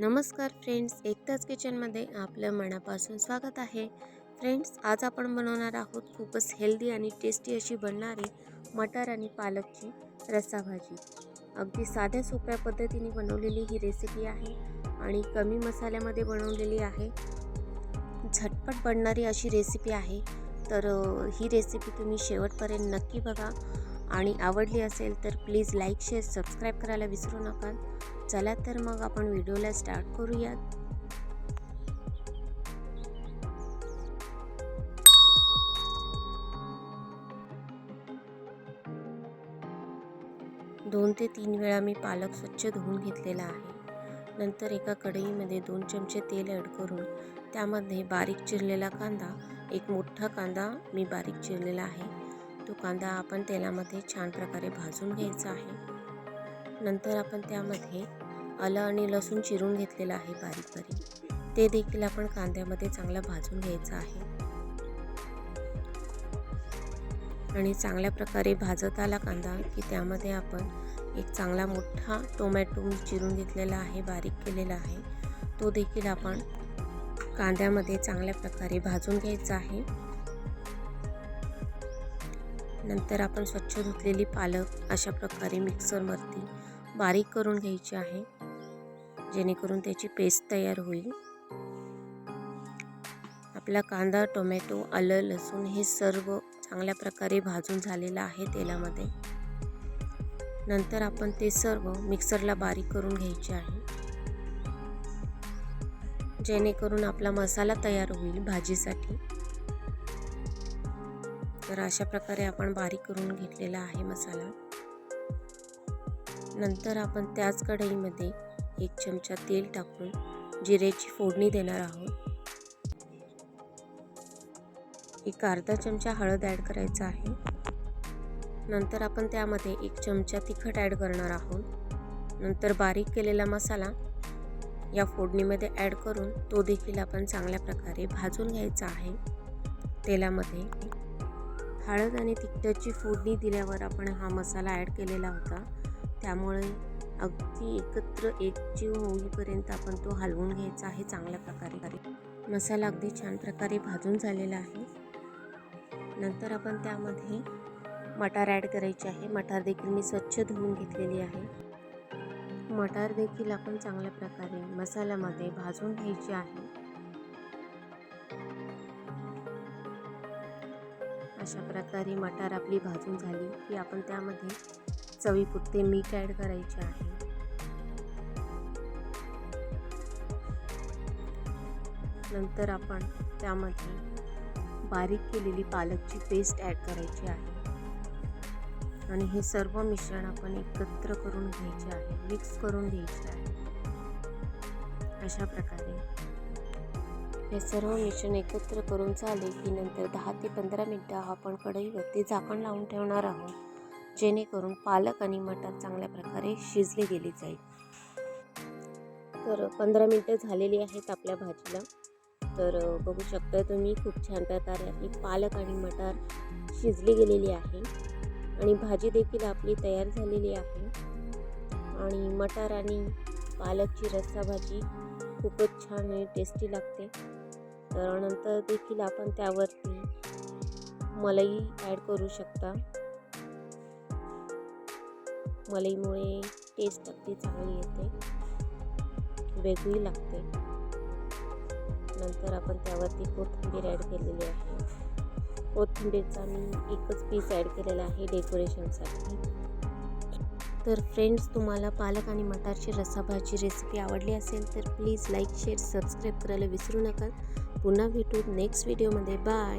नमस्कार फ्रेंड्स एकताच किचनमध्ये आपलं मनापासून स्वागत आहे. फ्रेंड्स आज आपण बनवणार आहोत खूपच हेल्दी आणि टेस्टी अशी बनणारी मटर आणि पालकची रस्साभाजी. अगदी साध्या सोप्या पद्धतीने बनवलेली ही रेसिपी आहे आणि कमी मसाल्यामध्ये बनवलेली आहे. झटपट बनणारी अशी रेसिपी आहे. तर ही रेसिपी तुम्ही शेवटपर्यंत नक्की बघा आणि आवडली असेल तर प्लीज लाईक शेअर सबस्क्राईब करायला विसरू नका. चला तर मग आपण व्हिडिओला स्टार्ट करूयात. दोन ते तीन वेळा मी पालक स्वच्छ धुवून घेतलेला आहे. नंतर एका कढईमध्ये दोन चमचे तेल ॲड करून त्यामध्ये बारीक चिरलेला कांदा एक मोठा कांदा मी बारीक चिरलेला आहे. तो कांदा आपण तेलामध्ये छान प्रकारे भाजून घ्यायचा आहे. नंतर आपण त्यामध्ये आलं आणि लसूण चिरून घेतलेलं आहे बारीक बारीक. ते देखील आपण कांद्यामध्ये चांगला भाजून घ्यायचं आहे. आणि चांगल्या प्रकारे भाजत आला कांदा की त्यामध्ये आपण एक चांगला मोठा टोमॅटो चिरून घेतलेला आहे बारीक केलेला आहे. तो देखील आपण कांद्यामध्ये चांगल्या प्रकारे भाजून घ्यायचा आहे. नंतर आपण स्वच्छ धुतलेली पालक अशा प्रकारे मिक्सरवरती बारीक करून घ्यायची आहे. जेणेकरून त्याची पेस्ट तयार होईल. आपला कांदा टोमॅटो आलं लसूण हे सर्व चांगल्या प्रकारे भाजून झालेलं आहे तेलामध्ये. नंतर आपण ते सर्व मिक्सरला बारीक करून घ्यायचे आहे. जेणेकरून आपला मसाला तयार होईल भाजीसाठी. तर अशा प्रकारे आपण बारीक करून घेतलेला आहे मसाला. नंतर आपण त्याच कढईमध्ये एक चमचा तेल टाकून जिरेची फोडणी देणार आहोत. एक अर्धा चमचा हळद ॲड करायचा आहे. नंतर आपण त्यामध्ये एक चमचा तिखट ॲड करणार आहोत. नंतर बारीक केलेला मसाला या फोडणीमध्ये ॲड करून तो देखील आपण चांगल्या प्रकारे भाजून घ्यायचा आहे. तेलामध्ये हळद आणि तिखटाची फोडणी दिल्यावर आपण हा मसाला ॲड केलेला होता. त्यामुळे अगदी एकत्र एकजीव होईपर्यंत आपण तो हलवून घ्यायचा आहे चांगल्या प्रकारे. मसाला अगदी छान प्रकारे भाजून झालेला आहे. नंतर आपण त्यामध्ये मटार ॲड करायचे आहे. मटार देखील मी स्वच्छ धुवून घेतलेली आहे. मटार देखील आपण चांगल्या प्रकारे मसाल्यामध्ये भाजून घ्यायचे आहे. अशा प्रकारे मटार आपली भाजून झाली की आपण त्यामध्ये चवीपुरते मीठ ॲड करायचे आहे. नंतर आपण त्यामध्ये बारीक केलेली पालकची पेस्ट ॲड करायची आहे. आणि हे सर्व मिश्रण आपण एकत्र करून घ्यायचे आहे. मिक्स करून घ्यायचे आहे. अशा प्रकारे हे सर्व मिश्रण एकत्र करून झाले की नंतर दहा ते पंधरा मिनटं आपण कढईवरती झाकण लावून ठेवणार आहोत. जेणेकरून पालक आणि मटार चांगल्या प्रकारे शिजले गेले जाईल. तर पंधरा मिनटं झालेली आहेत आपल्या भाजीला. तर बघू शकता तुम्ही खूप छान प्रकारे आपली पालक आणि मटार शिजली गेलेली आहे. आणि भाजी देखील आपली तयार झालेली आहे. आणि मटार आणि पालकची रस्सा भाजी खूपच छान आणि टेस्टी लागते. तर नंतर देखील आपण त्यावरती मलई ॲड करू शकता. मलईमुळे टेस्ट अगदी चांगली येते. वेगळी लागते. नंतर आपण त्यावरती कोथिंबीर ॲड केलेली आहे. कोथिंबीरचा मी एकच पीस ॲड केलेला आहे डेकोरेशनसाठी तर फ्रेंड्स तुम्हाला पालक आणि मटारची रसाभाजी रेसिपी आवडली असेल तर प्लीज लाईक शेअर सबस्क्राईब करायला विसरू नका. पुन्हा भेटू नेक्स्ट व्हिडिओमध्ये बाय